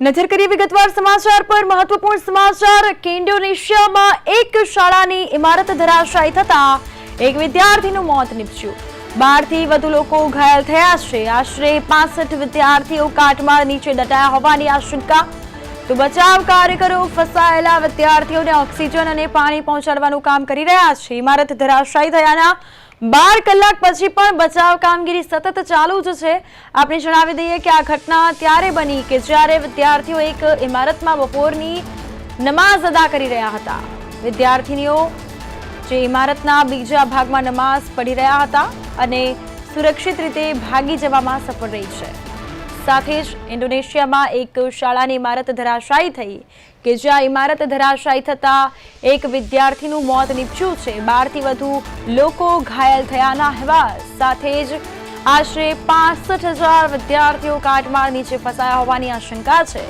નજર કરીએ વિગતવાર સમાચાર પર મહત્વપૂર્ણ સમાચાર. કે ઇન્ડોનેશિયામાં એક શાળાની ઇમારત ધરાશાયી થતા એક વિદ્યાર્થીનું મોત નીપજ્યું. બારથી વધુ લોકો ઘાયલ થયા છે. આશરે પાસઠ વિદ્યાર્થીઓ કાટમાળ નીચે દટાયા હોવાની આશંકા તો બચાવ કાર્યકરો ફસાયેલા વિદ્યાર્થીઓને ઓક્સિજન અને પાણી પહોંચાડવાનું કામ કરી રહ્યા છે. ઇમારત ધરાશાયી થયાના બાર કલાક પછી પણ બચાવ કામગીરી સતત ચાલુ જ છે. આપણે જણાવી દઈએ કે આ ઘટના ત્યારે બની કે જ્યારે વિદ્યાર્થીઓ એક ઇમારતમાં બપોરની નમાઝ અદા કરી રહ્યા હતા. વિદ્યાર્થીનીઓ જે ઇમારતના બીજા ભાગમાં નમાઝ પઢી રહ્યા હતા અને સુરક્ષિત રીતે ભાગી જવામાં સફળ રહી છે. સાથે જ ઇન્ડોનેશિયામાં એક શાળાની ઇમારત ધરાશાયી થઈ કે જ્યાં ઇમારત ધરાશાયી થતાં એક વિદ્યાર્થીનું મોત નીપજ્યું છે. બારથી વધુ લોકો ઘાયલ થયાના અહેવાલ સાથે જ આશરે પાસઠ હજાર વિદ્યાર્થીઓ કાટમાળ નીચે ફસાયા હોવાની આશંકા છે.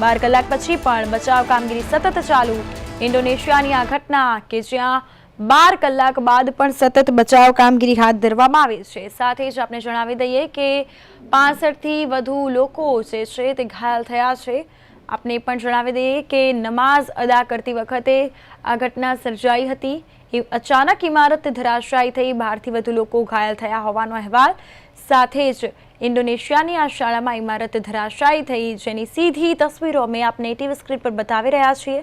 બાર કલાક પછી પણ બચાવ કામગીરી સતત ચાલુ. ઇન્ડોનેશિયાની આ ઘટના કે જ્યાં બાર કલાક બાદ પણ સતત બચાવ કામગીરી હાથ ધરવામાં આવી છે. સાથે જ આપણે જણાવી દઈએ કે પાસઠથી વધુ લોકો જે છે તે ઘાયલ થયા છે. આપણે પણ જણાવી દઈએ કે નમાઝ અદા કરતી વખતે આ ઘટના સર્જાઈ હતી. એ અચાનક ઇમારત ધરાશાયી થઈ, બહારથી વધુ લોકો ઘાયલ થયા હોવાનો અહેવાલ. સાથે જ ઇન્ડોનેશિયાની આ શાળામાં ઇમારત ધરાશાયી થઈ, જેની સીધી તસવીરો અમે આપને ટીવી સ્ક્રીન પર બતાવી રહ્યા છીએ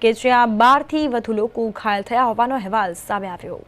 કે જ્યાં બારથી વધુ લોકો ઘાયલ થયા હોવાનો અહેવાલ સામે આવ્યો.